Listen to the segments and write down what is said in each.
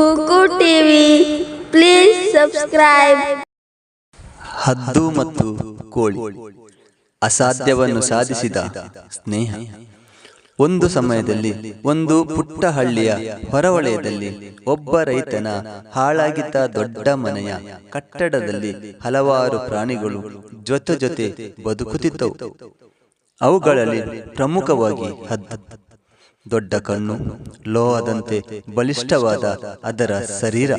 ಕುಕು TV please subscribe ಹದ್ದು ಮತ್ತು ಕೋಳಿ, ಅಸಾಧ್ಯವನ್ನು ಸಾಧಿಸಿದ ಸ್ನೇಹ. ಒಂದು ಸಮಯದಲ್ಲಿ ಒಂದು ಪುಟ್ಟ ಹಳ್ಳಿಯ ಹೊರವಲಯದಲ್ಲಿ ಒಬ್ಬ ರೈತನ ಹಾಳಾಗಿದ್ದ ದೊಡ್ಡ ಮನೆಯ ಕಟ್ಟಡದಲ್ಲಿ ಹಲವಾರು ಪ್ರಾಣಿಗಳು ಜೊತೆ ಜೊತೆ ಬದುಕುತ್ತಿದ್ದವು. ಅವುಗಳಲ್ಲಿ ಪ್ರಮುಖವಾಗಿ ಹದ್ದು ದೊಡ್ಡ ಕಣ್ಣು, ಲೋಹದಂತೆ ಬಲಿಷ್ಠವಾದ ಅದರ ಶರೀರ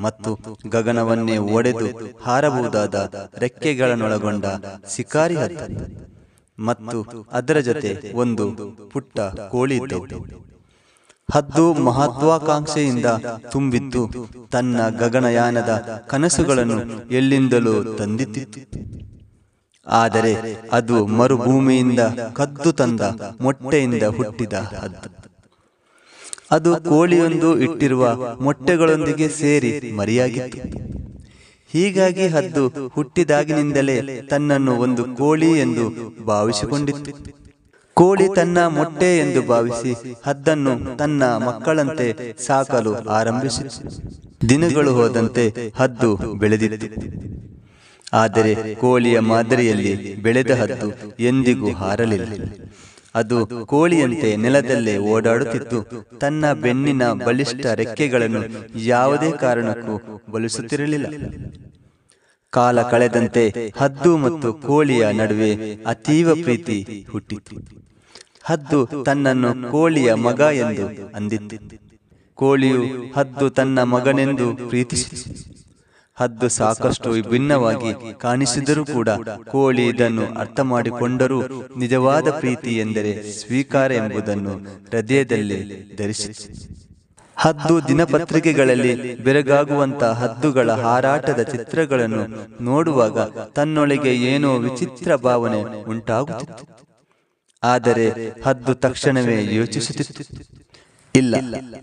ಮತ್ತು ಗಗನವನ್ನೇ ಒಡೆದು ಹಾರಬಹುದಾದ ರೆಕ್ಕೆಗಳನ್ನೊಳಗೊಂಡ ಶಿಕಾರಿ ಹತ್ತ ಮತ್ತು ಅದರ ಜೊತೆ ಒಂದು ಪುಟ್ಟ ಕೋಳಿ ಇದ್ದವು ಹದ್ದು ಮಹತ್ವಾಕಾಂಕ್ಷೆಯಿಂದ ತುಂಬಿದ್ದು ತನ್ನ ಗಗನಯಾನದ ಕನಸುಗಳನ್ನು ಎಲ್ಲಿಂದಲೂ ತಂದಿತ್ತಿತ್ತು. ಆದರೆ ಅದು ಮರುಭೂಮಿಯಿಂದ ಕದ್ದು ತಂದ ಮೊಟ್ಟೆಯಿಂದ ಹುಟ್ಟಿದ ಹದ್ದು ಅದು ಕೋಳಿಯೊಂದು ಇಟ್ಟಿರುವ ಮೊಟ್ಟೆಗಳೊಂದಿಗೆ ಸೇರಿ ಮರಿಯಾಗಿತ್ತು. ಹೀಗಾಗಿ ಹದ್ದು ಹುಟ್ಟಿದಾಗಿನಿಂದಲೇ ತನ್ನನ್ನು ಒಂದು ಕೋಳಿ ಎಂದು ಭಾವಿಸಿಕೊಂಡಿತ್ತು. ಕೋಳಿ ತನ್ನ ಮೊಟ್ಟೆ ಎಂದು ಭಾವಿಸಿ ಹದ್ದನ್ನು ತನ್ನ ಮಕ್ಕಳಂತೆ ಸಾಕಲು ಆರಂಭಿಸಿತು. ದಿನಗಳು ಹೋದಂತೆ ಹದ್ದು ಬೆಳೆದಿತ್ತು. ಆದರೆ ಕೋಳಿಯ ಮಾದರಿಯಲ್ಲಿ ಬೆಳೆದ ಹದ್ದು ಎಂದಿಗೂ ಹಾರಲಿಲ್ಲ. ಅದು ಕೋಳಿಯಂತೆ ನೆಲದಲ್ಲೇ ಓಡಾಡುತ್ತಿತ್ತು. ತನ್ನ ಬೆನ್ನಿನ ಬಲಿಷ್ಠ ರೆಕ್ಕೆಗಳನ್ನು ಯಾವುದೇ ಕಾರಣಕ್ಕೂ ಬಳಸುತ್ತಿರಲಿಲ್ಲ ಕಾಲ ಕಳೆದಂತೆ ಹದ್ದು ಮತ್ತು ಕೋಳಿಯ ನಡುವೆ ಅತೀವ ಪ್ರೀತಿ ಹುಟ್ಟಿತು ಹದ್ದು ತನ್ನನ್ನು ಕೋಳಿಯ ಮಗ ಎಂದು ಅಂದಿತ್ತು. ಕೋಳಿಯು ಹದ್ದು ತನ್ನ ಮಗನೆಂದು ಪ್ರೀತಿಸಿತು. ಹದ್ದು ಸಾಕಷ್ಟು ವಿಭಿನ್ನವಾಗಿ ಕಾಣಿಸಿದರೂ ಕೂಡ ಕೋಳಿ ಇದನ್ನು ಅರ್ಥ ಮಾಡಿಕೊಂಡರೂ ನಿಜವಾದ ಪ್ರೀತಿ ಎಂದರೆ ಸ್ವೀಕಾರ ಎಂಬುದನ್ನು ಹೃದಯದಲ್ಲಿ ಧರಿಸಿ ಹದ್ದು ದಿನಪತ್ರಿಕೆಗಳಲ್ಲಿ ಬೆರಗಾಗುವಂತ ಹದ್ದುಗಳ ಹಾರಾಟದ ಚಿತ್ರಗಳನ್ನು ನೋಡುವಾಗ ತನ್ನೊಳಗೆ ಏನೋ ವಿಚಿತ್ರ ಭಾವನೆ ಉಂಟಾಗುತ್ತಿತ್ತು. ಆದರೆ ಹದ್ದು ತಕ್ಷಣವೇ ಯೋಚಿಸುತ್ತಿತ್ತು. ಇಲ್ಲ,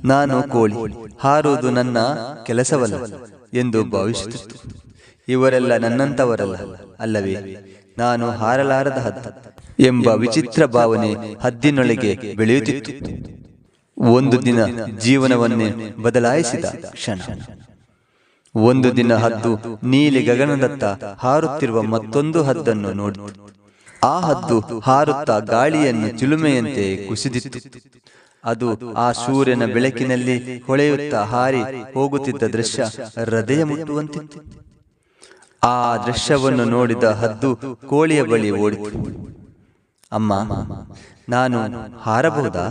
ನಾನು ಕೋಳಿ ಹಾರುವುದು ನನ್ನ ಕೆಲಸವಲ್ಲ ಎಂದು ಭಾವಿಸುತ್ತಿತ್ತು. ಇವರೆಲ್ಲ ನನ್ನಂತವರಲ್ಲ ಅಲ್ಲವೇ, ನಾನು ಹಾರಲಾರದ ಹದ್ದು ಎಂಬ ವಿಚಿತ್ರ ಭಾವನೆ ಹದ್ದಿನೊಳಗೆ ಬೆಳೆಯುತ್ತಿತ್ತು. ಒಂದು ದಿನ ಜೀವನವನ್ನೇ ಬದಲಾಯಿಸಿದ ಕ್ಷಣ. ಒಂದು ದಿನ ಹದ್ದು ನೀಲಿ ಗಗನದತ್ತ ಹಾರುತ್ತಿರುವ ಮತ್ತೊಂದು ಹದ್ದನ್ನು ನೋಡಿತು. ಆ ಹದ್ದು ಹಾರುತ್ತಾ ಗಾಳಿಯನ್ನು ಚಿಲುಮೆಯಂತೆ ಕುಸಿದಿತ್ತು. ಅದು ಆ ಸೂರ್ಯನ ಬೆಳಕಿನಲ್ಲಿ ಹೊಳೆಯುತ್ತಾ ಹಾರಿ ಹೋಗುತ್ತಿದ್ದ ದೃಶ್ಯ ಹೃದಯ ಮುಟ್ಟುವಂತಿತ್ತು ಆ ದೃಶ್ಯವನ್ನು ನೋಡಿದ ಹದ್ದು ಕೋಳಿಯ ಬಳಿ ಓಡಿತು. ಅಮ್ಮ ನಾನು ಹಾರಬಹುದಾ?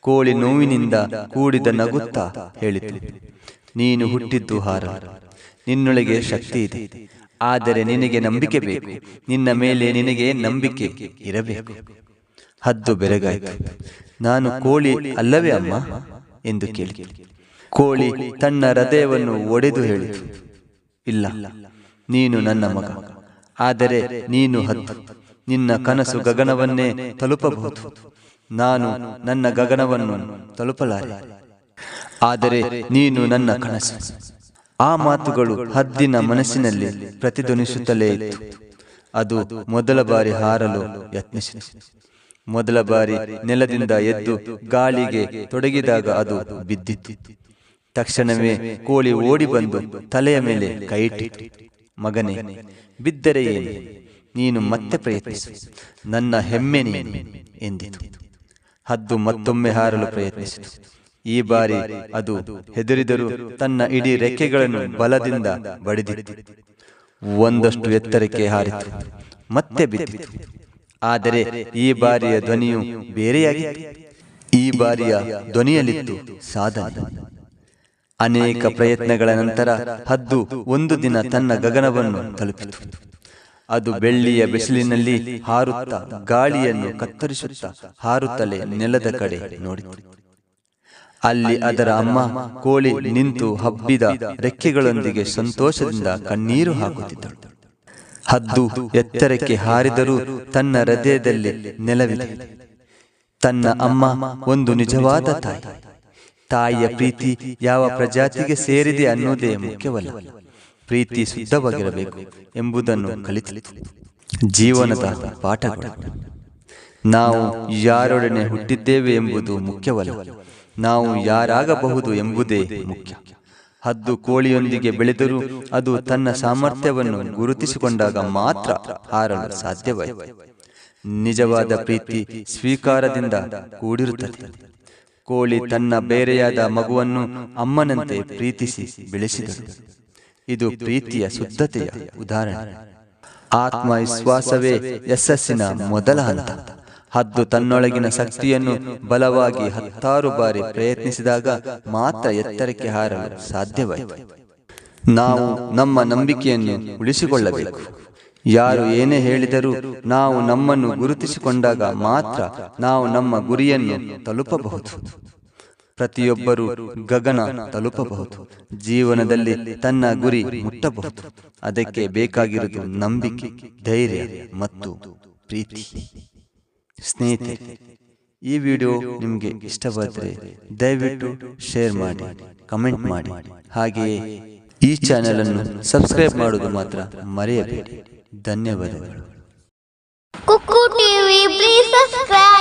ಕೋಳಿ ನೋವಿನಿಂದ ಕೂಡಿದ ನಗುತ್ತಾ? ಹೇಳಿತು. ನೀನು ಹುಟ್ಟಿದ್ದು ಹಾರ ನಿನ್ನೊಳಗೆ ಶಕ್ತಿ ಇದೆ. ಆದರೆ ನಿನಗೆ ನಂಬಿಕೆ ಬೇಕು. ನಿನ್ನ ಮೇಲೆ ನಿನಗೆ ನಂಬಿಕೆ ಇರಬೇಕು. ಹದ್ದು ಬೆರಗಾಯಿತು. ನಾನು ಕೋಳಿ ಅಲ್ಲವೇ ಅಮ್ಮ ಎಂದು ಕೇಳಿ ಕೋಳಿ ತನ್ನ ಹೃದಯವನ್ನು ಒಡೆದು ಹೇಳಿತು. ಇಲ್ಲ ನೀನು ನನ್ನ ಮಗ. ಆದರೆ ನೀನು ಹದ್ದು ನಿನ್ನ ಕನಸು ಗಗನವನ್ನೇ ತಲುಪಬಹುದು. ನಾನು ನನ್ನ ಗಗನವನ್ನು ತಲುಪಲಾರೆ. ಆದರೆ ನೀನು ನನ್ನ ಕನಸು. ಆ ಮಾತುಗಳು ಹದ್ದಿನ ಮನಸ್ಸಿನಲ್ಲಿ ಪ್ರತಿಧ್ವನಿಸುತ್ತಲೇ ಇತ್ತು. ಅದು ಮೊದಲ ಬಾರಿ ಹಾರಲು ಯತ್ನಿಸಿತು. ಮೊದಲ ಬಾರಿ ನೆಲದಿಂದ ಎದ್ದು ಗಾಳಿಗೆ ತೊಡಗಿದಾಗ ಅದು ಬಿದ್ದಿತ್ತು. ತಕ್ಷಣವೇ ಕೋಳಿ ಓಡಿ ಬಂದು ತಲೆಯ ಮೇಲೆ ಕೈಟಿಟ್ಟು ಮಗನೇ, ಬಿದ್ದರೆ ಏನು? ನೀನು ಮತ್ತೆ ಪ್ರಯತ್ನಿಸು. ನನ್ನ ಹೆಮ್ಮೆ ನೀನು ಎಂದಿತು. ಹದ್ದು ಮತ್ತೊಮ್ಮೆ ಹಾರಲು ಪ್ರಯತ್ನಿಸಿತು. ಈ ಬಾರಿ ಅದು ಹೆದರಿದರೂ ತನ್ನ ಇಡೀ ರೆಕ್ಕೆಗಳನ್ನು ಬಲದಿಂದ ಬಡಿದಿತ್ತು. ಒಂದಷ್ಟು ಎತ್ತರಕ್ಕೆ ಹಾರಿತು. ಮತ್ತೆ ಬಿದ್ದಿತು. ಆದರೆ ಈ ಬಾರಿಯ ಧ್ವನಿಯು ಬೇರೆಯಾಗಿತ್ತು. ಈ ಬಾರಿಯ ಧ್ವನಿಯಲ್ಲಿತ್ತು ಸಾಧನೆ. ಅನೇಕ ಪ್ರಯತ್ನಗಳ ನಂತರ ಹದ್ದು ಒಂದು ದಿನ ತನ್ನ ಗಗನವನ್ನು ತಲುಪಿತು. ಅದು ಬೆಳ್ಳಿಯ ಬಿಸಿಲಿನಲ್ಲಿ ಹಾರುತ್ತಾ ಗಾಳಿಯನ್ನು ಕತ್ತರಿಸುತ್ತಾ ಹಾರುತ್ತಲೇ ನೆಲದ ಕಡೆ ನೋಡಿತು. ಅಲ್ಲಿ ಅದರ ಅಮ್ಮ ಕೋಳಿ ನಿಂತು ಹಬ್ಬಿದ ರೆಕ್ಕೆಗಳೊಂದಿಗೆ ಸಂತೋಷದಿಂದ ಕಣ್ಣೀರು ಹಾಕುತ್ತಿದ್ದಳು. ಹದ್ದು ಎತ್ತರಕ್ಕೆ ಹಾರಿದರೂ ತನ್ನ ಹೃದಯದಲ್ಲಿ ನೆಲವಿದೆ. ತನ್ನ ಅಮ್ಮ ಒಂದು ನಿಜವಾದ ತಾಯಿ. ತಾಯಿಯ ಪ್ರೀತಿ ಯಾವ ಪ್ರಜಾತಿಗೆ ಸೇರಿದೆ ಅನ್ನೋದೇ ಮುಖ್ಯವಲ್ಲ. ಪ್ರೀತಿ ಶುದ್ಧವಾಗಿರಬೇಕು ಎಂಬುದನ್ನು ಕಲಿತಿತ್ತು ಜೀವನದ ಪಾಠ ನಾವು ಯಾರೊಡನೆ ಹುಟ್ಟಿದ್ದೇವೆ ಎಂಬುದು ಮುಖ್ಯವಲ್ಲ. ನಾವು ಯಾರಾಗಬಹುದು ಎಂಬುದೇ ಮುಖ್ಯ. ಹದ್ದು ಕೋಳಿಯೊಂದಿಗೆ ಬೆಳೆದರೂ ಅದು ತನ್ನ ಸಾಮರ್ಥ್ಯವನ್ನು ಗುರುತಿಸಿಕೊಂಡಾಗ ಮಾತ್ರ ಹಾರಲು ಸಾಧ್ಯವಾಯಿತು. ನಿಜವಾದ ಪ್ರೀತಿ ಸ್ವೀಕಾರದಿಂದ ಕೂಡಿರುತ್ತದೆ. ಕೋಳಿ ತನ್ನ ಬೇರೆಯಾದ ಮಗುವನ್ನು ಅಮ್ಮನಂತೆ ಪ್ರೀತಿಸಿ ಬೆಳೆಸಿದರು ಇದು ಪ್ರೀತಿಯ ಶುದ್ಧತೆಯ ಉದಾಹರಣೆ. ಆತ್ಮವಿಶ್ವಾಸವೇ ಯಶಸ್ಸಿನ ಮೊದಲ ಹಂತ. ಹದ್ದು ತನ್ನೊಳಗಿನ ಶಕ್ತಿಯನ್ನು ಬಲವಾಗಿ ಹತ್ತಾರು ಬಾರಿ ಪ್ರಯತ್ನಿಸಿದಾಗ ಮಾತ್ರ ಎತ್ತರಕ್ಕೆ ಹಾರಲು ಸಾಧ್ಯವಾಯಿತು. ನಾವು ನಮ್ಮ ನಂಬಿಕೆಯನ್ನು ಉಳಿಸಿಕೊಳ್ಳಬೇಕು. ಯಾರು ಏನೇ ಹೇಳಿದರೂ ನಾವು ನಮ್ಮನ್ನು ಗುರುತಿಸಿಕೊಂಡಾಗ ಮಾತ್ರ ನಾವು ನಮ್ಮ ಗುರಿಯನ್ನು ತಲುಪಬಹುದು. ಪ್ರತಿಯೊಬ್ಬರೂ ಗಗನ ತಲುಪಬಹುದು. ಜೀವನದಲ್ಲಿ ತನ್ನ ಗುರಿ ಮುಟ್ಟಬಹುದು. ಅದಕ್ಕೆ ಬೇಕಾಗಿರುವುದು ನಂಬಿಕೆ, ಧೈರ್ಯ ಮತ್ತು ಪ್ರೀತಿ. ಸ್ನೇಹಿತರೆ, ಈ ವಿಡಿಯೋ ನಿಮಗೆ ಇಷ್ಟವಾದರೆ ದಯವಿಟ್ಟು ಶೇರ್ ಮಾಡಿ, ಕಮೆಂಟ್ ಮಾಡಿ. ಹಾಗೆಯೇ ಈ ಚಾನೆಲ್ ಅನ್ನು ಸಬ್ಸ್ಕ್ರೈಬ್ ಮಾಡುವುದು ಮಾತ್ರ ಮರೆಯಬೇಡಿ. ಧನ್ಯವಾದಗಳು. ಕುಕ್ಕು ಟಿವಿ please subscribe.